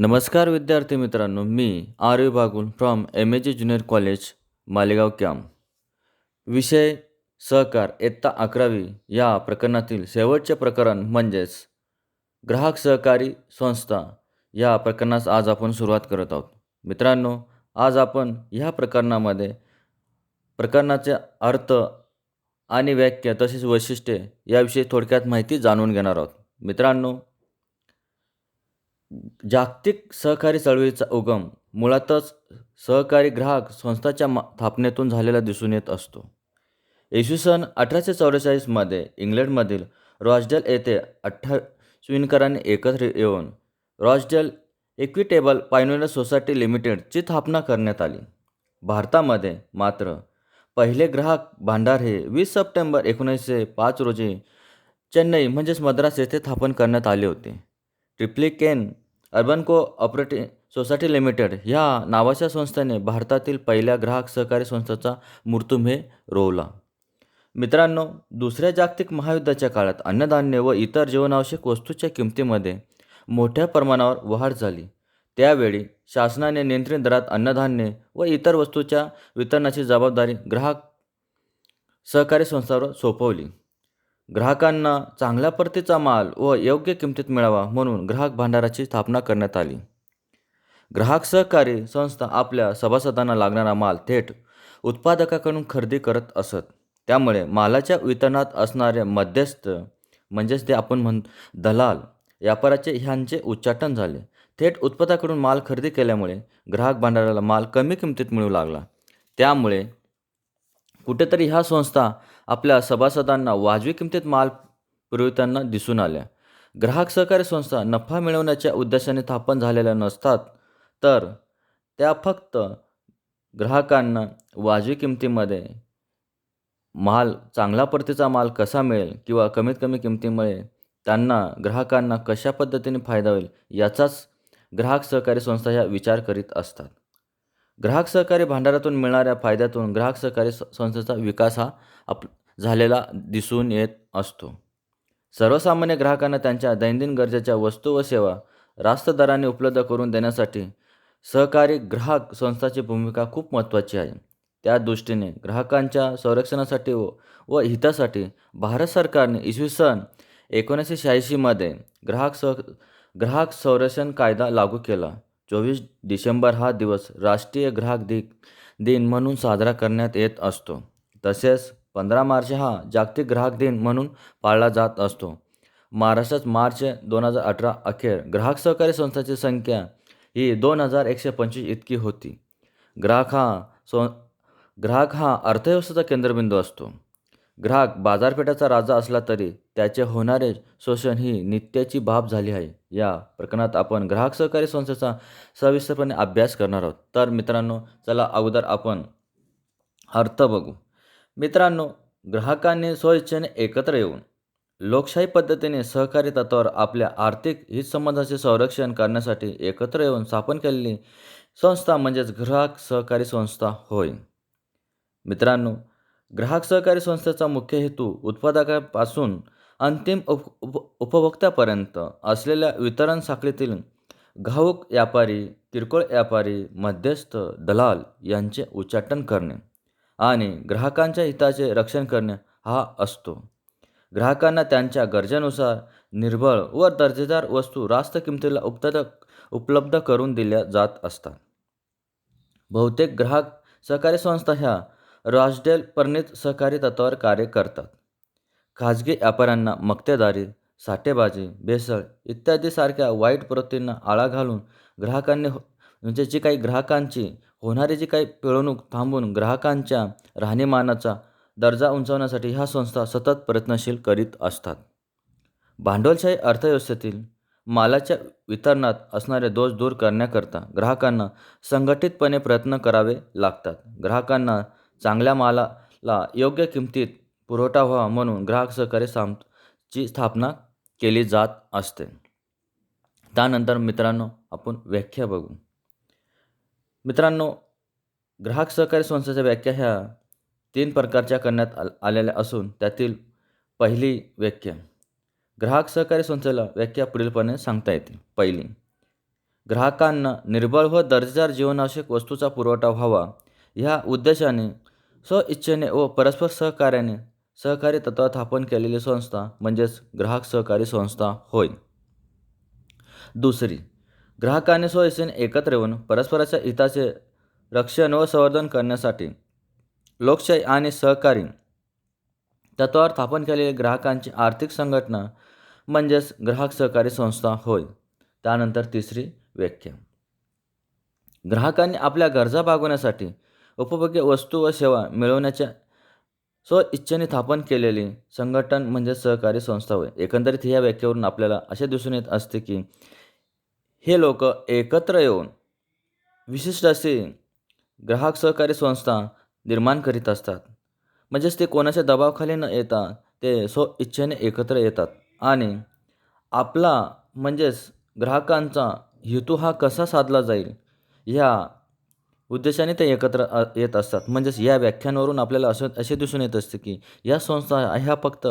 नमस्कार विद्यार्थी मित्रांनो मी Arya Bagul from M A G junior college Malegaon camp. विषय सहकार इयत्ता अकरावी या प्रकरणातील शेवटचे प्रकरण म्हणजेच ग्राहक सहकारी संस्था या प्रकरणास आज आपण सुरुवात करत आहोत. मित्रांनो आज आपण ह्या प्रकरणामध्ये प्रकरणाचे अर्थ आणि व्याख्या तसेच वैशिष्ट्ये याविषयी थोडक्यात माहिती जाणून घेणार आहोत. मित्रांनो जागतिक सहकारी चळवळीचा उगम मुळातच सहकारी ग्राहक संस्थाच्या मा स्थापनेतून झालेला दिसून येत असतो. इसवी सन अठराशे चौवेचाळीसमध्ये इंग्लंडमधील रॉजडेल येथे अठ्ठावीनकरांनी एकत्र येऊन रॉजडेल इक्विटेबल पायनोर सोसायटी लिमिटेडची स्थापना करण्यात आली. भारतामध्ये मात्र पहिले ग्राहक भांडार हे वीस सप्टेंबर एकोणीसशे पाच रोजी चेन्नई म्हणजेच मद्रास येथे स्थापन करण्यात आले होते. Triplicane urban cooperative society limited ह्या नावाच्या संस्थेने भारतातील पहिल्या ग्राहक सहकारी संस्थेचा मूर्तुमे रोवला. मित्रांनो दुसऱ्या जागतिक महायुद्धाच्या काळात अन्नधान्य व इतर जीवनावश्यक वस्तूच्या किमतीमध्ये मोठ्या प्रमाणावर वाढ झाली. त्यावेळी शासनाने नियंत्रित दरात अन्नधान्य व इतर वस्तूच्या वितरणाची जबाबदारी ग्राहक सहकारी संस्थांवर सोपवली. ग्राहकांना चांगल्या प्रतीचा माल व योग्य किमतीत मिळावा म्हणून ग्राहक भांडाराची स्थापना करण्यात आली. ग्राहक सहकारी संस्था आपल्या सभासदांना लागणारा माल थेट उत्पादकाकडून खरेदी करत असत. त्यामुळे मालाच्या वितरणात असणारे मध्यस्थ म्हणजेच ते आपण म्हण दलाल व्यापाराचे ह्यांचे उच्चाटन झाले. थेट उत्पादकाकडून माल खरेदी केल्यामुळे ग्राहक भांडाराला माल कमी किमतीत मिळू लागला. त्यामुळे कुठेतरी ह्या संस्था आपल्या सभासदांना वाजवी किमतीत माल पुरविताना दिसून आल्या. ग्राहक सहकारी संस्था नफा मिळवण्याच्या उद्देशाने स्थापन झालेल्या नसतात तर त्या फक्त ग्राहकांना वाजवी किमतीमध्ये माल चांगला प्रतीचा माल कसा मिळेल किंवा कमीत कमी किमतीमुळे त्यांना ग्राहकांना कशा पद्धतीने फायदा होईल याचाच ग्राहक सहकारी संस्था ह्या विचार करीत असतात. ग्राहक सहकारी भांडारातून मिळणाऱ्या फायद्यातून ग्राहक सहकारी संस्थेचा विकास हा आप झालेला दिसून येत असतो. सर्वसामान्य ग्राहकांना त्यांच्या दैनंदिन गरजेच्या वस्तू व सेवा रास्त दराने उपलब्ध करून देण्यासाठी सहकारी ग्राहक संस्थाची भूमिका खूप महत्त्वाची आहे. त्या दृष्टीने ग्राहकांच्या संरक्षणासाठी व व हितासाठी भारत सरकारने इसवी सन एकोणीसशे शहाऐंशीमध्ये ग्राहक सह ग्राहक संरक्षण कायदा लागू केला. चोवीस डिसेंबर हा दिवस राष्ट्रीय ग्राहक दि दिन म्हणून साजरा करण्यात येत असतो. तसेच पंधरा मार्च हा जागतिक ग्राहक दिन म्हणून पाळला जात असतो. महाराष्ट्रात मार्च दोन हजार अठरा अखेर ग्राहक सहकारी संस्थांची संख्या ही दोन हजार एकशे पंचवीस इतकी होती. ग्राहक हा सं ग्राहक हा अर्थव्यवस्थेचा केंद्रबिंदू असतो. ग्राहक बाजारपेठाचा राजा असला तरी त्याचे होणारे शोषण ही नित्याची बाब झाली आहे. या प्रकरणात आपण ग्राहक सहकारी संस्थेचा सविस्तरपणे अभ्यास करणार आहोत. तर मित्रांनो चला अगोदर आपण अर्थ बघू. मित्रांनो ग्राहकांनी स्वइच्छेने एकत्र येऊन लोकशाही पद्धतीने सहकारी तत्वावर आपल्या आर्थिक हितसंबंधाचे संरक्षण करण्यासाठी एकत्र येऊन स्थापन केलेली संस्था म्हणजेच ग्राहक सहकारी संस्था होय. मित्रांनो ग्राहक सहकारी संस्थेचा मुख्य हेतू उत्पादकापासून अंतिम उप उप उपभोक्त्यापर्यंत असलेल्या वितरण साखळीतील घाऊक व्यापारी किरकोळ व्यापारी मध्यस्थ दलाल यांचे उच्चाटन करणे आणि ग्राहकांच्या हिताचे रक्षण करणे हा असतो. ग्राहकांना त्यांच्या गरजेनुसार निर्बळ व दर्जेदार वस्तू रास्त किमतीला उपलब्ध उपलब्ध करून दिल्या जात असतात. बहुतेक ग्राहक सहकारी संस्था ह्या रॉसडेल परिणित सहकारी तत्वावर कार्य करतात. खाजगी व्यापाऱ्यांना मक्तेदारी साठेबाजी भेसळ इत्यादी सारख्या वाईट प्रवृत्तींना आळा घालून ग्राहकांनी हो, म्हणजे जी काही ग्राहकांची होणारी जी काही पिळवणूक थांबून ग्राहकांच्या राहणीमानाचा दर्जा उंचावण्यासाठी ह्या संस्था सतत प्रयत्नशील करीत असतात. भांडवलशाही अर्थव्यवस्थेतील मालाच्या वितरणात असणारे दोष दूर करण्याकरता ग्राहकांना संघटितपणे प्रयत्न करावे लागतात. ग्राहकांना चांगल्या मालाला योग्य किमतीत पुरवठा व्हावा म्हणून ग्राहक सहकारी ची स्थापना केली जात असते. त्यानंतर मित्रांनो आपण व्याख्या बघू. मित्रांनो ग्राहक सहकारी संस्थेच्या व्याख्या ह्या तीन प्रकारच्या करण्यात आलेल्या असून त्यातील पहिली व्याख्या. ग्राहक सहकारी संस्थेला व्याख्या पुढीलपणे सांगता येते. पहिली ग्राहकांना निर्बळ व दर्जेदार जीवनावश्यक वस्तूचा पुरवठा व्हावा. ह्या उद्देशाने स्वइच्छेने व परस्पर सहकार्याने सहकारी तत्वात स्थापन केलेली संस्था म्हणजेच ग्राहक सहकारी संस्था होय. दुसरी ग्राहकांनी स्वइच्छेने एकत्र येऊन परस्पराच्या हिताचे रक्षण व संवर्धन करण्यासाठी लोकशाही आणि सहकारी तत्वावर स्थापन केलेली ग्राहकांची आर्थिक संघटना म्हणजेच ग्राहक सहकारी संस्था होय. त्यानंतर तिसरी व्याख्या. ग्राहकांनी आपल्या गरजा भागवण्यासाठी उपभोग्य वस्तू व सेवा मिळवण्याच्या स्वइच्छेने स्थापन केलेली संघटन म्हणजे सहकारी संस्था होय. एकंदरीत ह्या व्याख्येवरून आपल्याला असे दिसून येत असते की हे लोक एकत्र येऊन विशिष्ट असे ग्राहक सहकारी संस्था निर्माण करीत असतात. म्हणजेच ते कोणाच्या दबावाखाली न येता ते स्वइच्छेने एकत्र येतात. आणि आपला म्हणजेच ग्राहकांचा हेतू हा कसा साधला जाईल? ह्या उद्देशाने ते एकत्र येत असतात. म्हणजेच या व्याख्यांवरून आपल्याला असं असे दिसून येत असते की या संस्था ह्या फक्त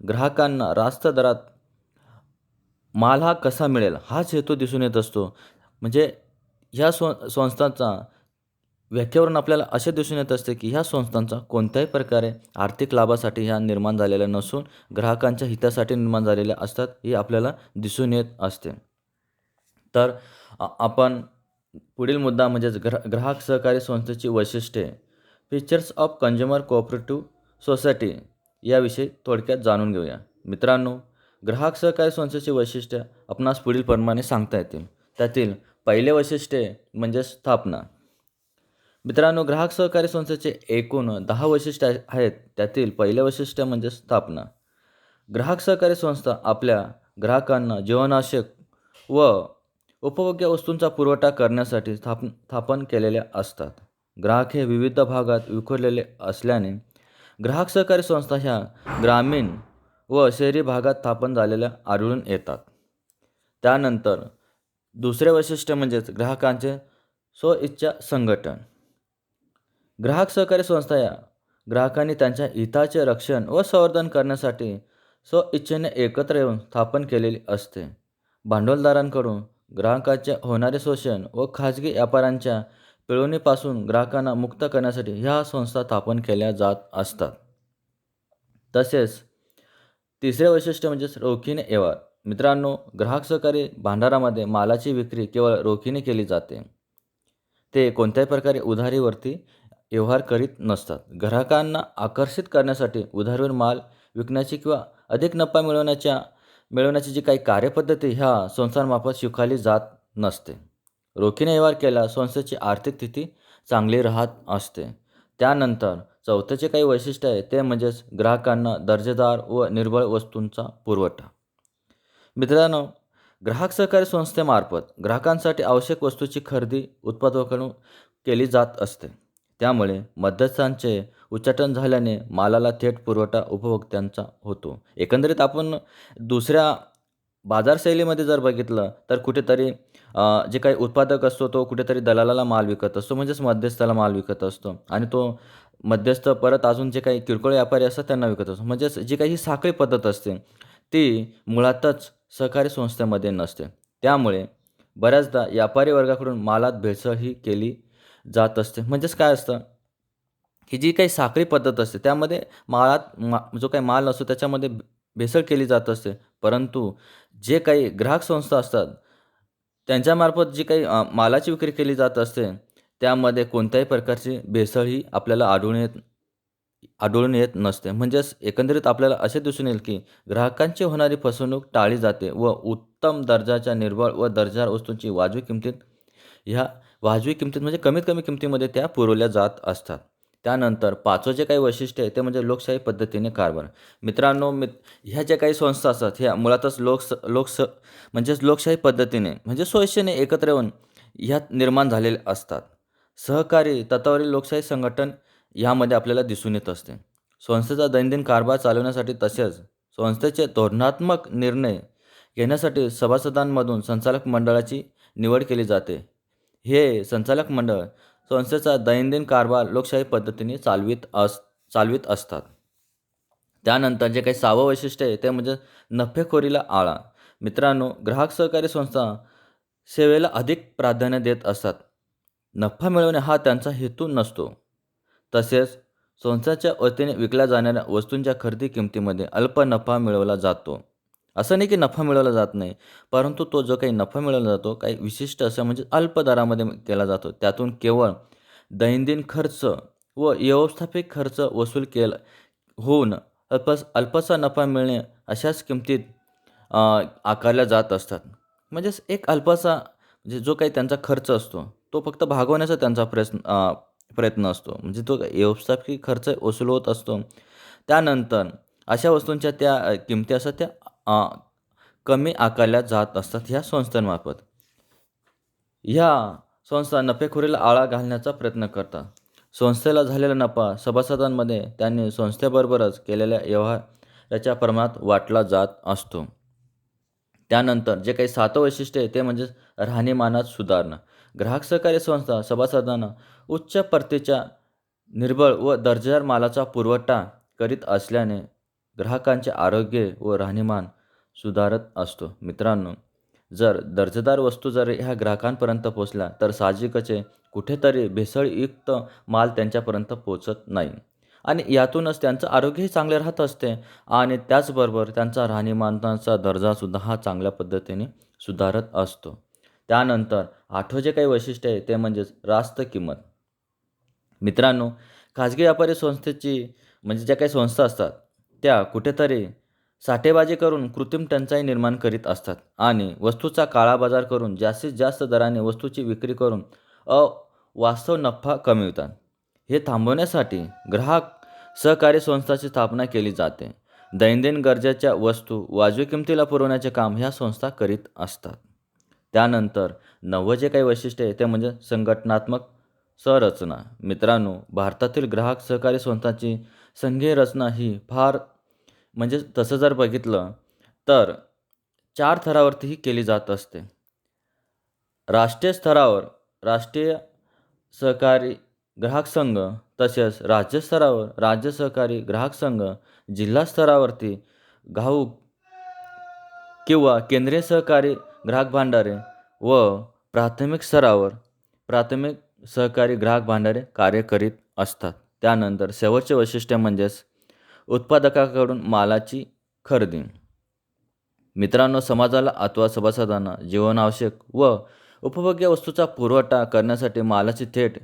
ग्राहकांना रास्त दरात माल हा कसा मिळेल हाच हेतू दिसून येत असतो. म्हणजे ह्या स्व संस्थांचा व्याख्यावरून आपल्याला असे दिसून येत असते की ह्या संस्थांचा कोणत्याही प्रकारे आर्थिक लाभासाठी ह्या निर्माण झालेल्या नसून ग्राहकांच्या हितासाठी निर्माण झालेल्या असतात हे आपल्याला दिसून येत असते. तर आपण पुढील मुद्दा म्हणजेच ग्रा ग्राहक सहकारी संस्थेची वैशिष्ट्ये. Features of consumer cooperative society याविषयी थोडक्यात जाणून घेऊया. मित्रांनो ग्राहक सहकारी संस्थेची वैशिष्ट्ये आपणास पुढील प्रमाणे सांगता येतील. त्यातील पहिले वैशिष्ट्ये म्हणजे स्थापना. मित्रांनो ग्राहक सहकारी संस्थेचे एकूण दहा वैशिष्ट्य आहेत. त्यातील पहिले वैशिष्ट्य म्हणजे स्थापना. ग्राहक सहकारी संस्था आपल्या ग्राहकांना जीवनावश्यक व उपभोग्य वस्तूंचा पुरवठा करण्यासाठी स्थापन स्थापन केलेल्या असतात. ग्राहक हे विविध भागात विखुरलेले असल्याने ग्राहक सहकारी संस्था ह्या ग्रामीण व शहरी भागात स्थापन झालेल्या आढळून येतात. त्यानंतर दुसरे वैशिष्ट्य म्हणजेच ग्राहकांचे स्वइच्छा संघटन. ग्राहक सहकारी संस्था या ग्राहकांनी त्यांच्या हिताचे रक्षण व संवर्धन करण्यासाठी स्वइच्छेने एकत्र येऊन स्थापन केलेली असते. भांडवलदारांकडून ग्राहकाचे होणारे शोषण व खाजगी व्यापाऱ्यांच्या पिळवणीपासून ग्राहकांना मुक्त करण्यासाठी ह्या संस्था स्थापन केल्या जात असतात. तसेच तिसरे वैशिष्ट्य म्हणजेच रोखीने व्यवहार. मित्रांनो ग्राहक सहकारी भांडारामध्ये मालाची विक्री केवळ रोखीने केली जाते. ते कोणत्याही प्रकारे उधारीवरती व्यवहार करीत नसतात. ग्राहकांना आकर्षित करण्यासाठी उधारीवर माल विकण्याची किंवा अधिक नफा मिळवण्याच्या मिळवण्याची जी काही कार्यपद्धती ह्या संस्थांमार्फत स्वीकारली जात नसते. रोखीने व्यवहार केला संस्थेची आर्थिक स्थिती चांगली राहत असते. त्यानंतर चौथ्याचे काही वैशिष्ट्य आहे ते म्हणजेच ग्राहकांना दर्जेदार व निर्बळ वस्तूंचा पुरवठा. मित्रांनो ग्राहक सहकारी संस्थेमार्फत ग्राहकांसाठी आवश्यक वस्तूची खरेदी उत्पादकांकडून केली जात असते. त्यामुळे मध्यस्थांचे उच्चाटन झाल्याने मालाला थेट पुरवठा उपभोक्त्यांचा होतो. एकंदरीत आपण दुसऱ्या बाजारशैलीमध्ये जर बघितलं तर कुठेतरी जे काही उत्पादक असतो तो कुठेतरी दलालाला माल विकत असतो म्हणजेच मध्यस्थाला माल विकत असतो. आणि तो मध्यस्थ परत अजून जे काही किरकोळ व्यापारी असतात त्यांना विकत असतो. म्हणजेच जी काही ही साखळी पद्धत असते ती मुळातच सहकारी संस्थेमध्ये नसते. त्यामुळे बऱ्याचदा व्यापारी वर्गाकडून मालात भेसळ ही केली जात असते. म्हणजेच काय असतं? ही जी काही साखळी पद्धत असते त्यामध्ये माळात मा जो काही माल असतो त्याच्यामध्ये भेसळ केली जात असते. परंतु जे काही ग्राहक संस्था असतात त्यांच्यामार्फत जी काही मालाची विक्री केली जात असते त्यामध्ये कोणत्याही प्रकारची भेसळ ही आपल्याला आढळून येत आढळून येत नसते. म्हणजेच एकंदरीत आपल्याला असे दिसून येईल की ग्राहकांची होणारी फसवणूक टाळली जाते व उत्तम दर्जाच्या निर्बळ व दर्जा वस्तूंची वाजवी किमतीत ह्या वाजवी किमतीत म्हणजे कमीत कमी किमतीमध्ये त्या पुरवल्या जात असतात. त्यानंतर पाचवं जे काही वैशिष्ट्य आहे ते म्हणजे लोकशाही पद्धतीने कारभार. मित्रांनो मित ह्या ज्या काही संस्था असतात ह्या मुळातच लोकस लोकस म्हणजेच लोकशाही पद्धतीने म्हणजे स्वइच्छेने एकत्र येऊन ह्यात निर्माण झालेले असतात. सहकारी तत्वावरील लोकशाही संघटन यामध्ये आपल्याला दिसून येत असते. संस्थेचा दैनंदिन कारभार चालवण्यासाठी तसेच संस्थेचे धोरणात्मक निर्णय घेण्यासाठी सभासदांमधून संचालक मंडळाची निवड केली जाते. हे संचालक मंडळ संस्थेचा दैनंदिन कारभार लोकशाही पद्धतीने चालवित अस चालवित असतात. त्यानंतर जे काही सहावं वैशिष्ट्य आहे ते म्हणजे नफेखोरीला आळा. मित्रांनो ग्राहक सहकारी संस्था सेवेला अधिक प्राधान्य देत असतात. नफा मिळवणे हा त्यांचा हेतू नसतो. तसेच संस्थाच्या वतीने विकल्या जाणाऱ्या वस्तूंच्या खरेदी किमतीमध्ये अल्प नफा मिळवला जातो. असं नाही की नफा मिळवला जात नाही परंतु तो जो काही नफा मिळवला जातो काही विशिष्ट असं म्हणजे अल्प दरामध्ये केला जातो. त्यातून केवळ दैनंदिन खर्च व व्यवस्थापिक खर्च वसूल केला होऊन अल्पस अल्पसा नफा मिळणे अशाच किमतीत आकारल्या जात असतात. म्हणजेच एक अल्पसा म्हणजे जो काही त्यांचा खर्च असतो तो फक्त भागवण्याचा त्यांचा प्रयत्न प्रयत्न असतो. म्हणजे तो व्यवस्थापिक खर्च वसूल होत असतो. त्यानंतर अशा वस्तूंच्या त्या किमती असतात त्या कमी आकारल्या जात असतात ह्या संस्थांमार्फत. ह्या संस्था नफेखोरीला आळा घालण्याचा प्रयत्न करतात. संस्थेला झालेला नफा सभासदांमध्ये त्यांनी संस्थेबरोबरच केलेल्या व्यवहाराच्या प्रमाणात वाटला जात असतो. त्यानंतर जे काही सातं वैशिष्ट्य आहे ते म्हणजे राहणीमानात सुधारणा. ग्राहक सहकारी संस्था सभासदांना उच्च परतीच्या निर्बळ व दर्जेदार मालाचा पुरवठा करीत असल्याने ग्राहकांचे आरोग्य व राहणीमान सुधारत असतो. मित्रांनो जर दर्जेदार वस्तू जर ह्या ग्राहकांपर्यंत पोचल्या तर साहजिकच कुठेतरी भेसळयुक्त माल त्यांच्यापर्यंत पोचत नाही. आणि यातूनच त्यांचं आरोग्यही चांगले राहत असते आणि त्याचबरोबर त्यांचा राहणीमानाचा दर्जासुद्धा हा चांगल्या पद्धतीने सुधारत असतो. त्यानंतर आठवं जे काही वैशिष्ट्य आहे ते म्हणजेच रास्त किंमत. मित्रांनो खाजगी व्यापारी संस्थेची म्हणजे ज्या काही संस्था असतात त्या कुठेतरी साठेबाजी करून कृत्रिम टंचाई निर्माण करीत असतात आणि वस्तूचा काळाबाजार करून जास्तीत जास्त दराने वस्तूची विक्री करून अवास्तव नफा कमवितात. हे थांबवण्यासाठी ग्राहक सहकारी संस्थाची स्थापना केली जाते. दैनंदिन गरजेच्या वस्तू वाजवी किमतीला पुरवण्याचे काम ह्या संस्था करीत असतात. त्यानंतर नववं जे काही वैशिष्ट्य आहे ते म्हणजे संघटनात्मक संरचना. मित्रांनो भारतातील ग्राहक सहकारी संस्थांची संघीय रचना ही फार म्हणजे तसं जर बघितलं तर चार थरावरतीही केली जात असते. राष्ट्रीय स्तरावर राष्ट्रीय सहकारी ग्राहक संघ तसेच राज्य स्तरावर राज्य सहकारी ग्राहक संघ जिल्हा स्तरावरती घाऊक किंवा केंद्रीय सहकारी ग्राहक भांडारे व प्राथमिक स्तरावर प्राथमिक सहकारी ग्राहक भांडारे कार्य करीत असतात. त्यानंतर शेवटचे वैशिष्ट्य म्हणजेच उत्पादकाकडून मालाची खरेदी. मित्रांनो समाजाला अथवा सभासदांना जीवनावश्यक व उपभोग्य वस्तूचा पुरवठा करण्यासाठी मालाची थेट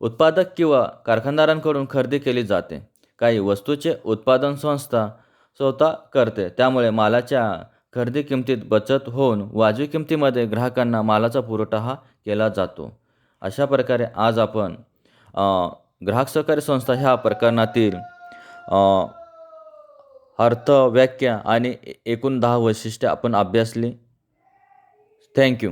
उत्पादक किंवा कारखानदारांकडून खरेदी केली जाते. काही वस्तूचे उत्पादन संस्था स्वतः करते. त्यामुळे मालाच्या खरेदी किमतीत बचत होऊन वाजवी किमतीमध्ये ग्राहकांना मालाचा पुरवठा हा केला जातो. अशा प्रकारे आज आपण ग्राहक सहकारी संस्था ह्या प्रकरणातील अर्थ व्याख्या आणि एकूण दहा वैशिष्ट्ये आपण अभ्यासली. थँक्यू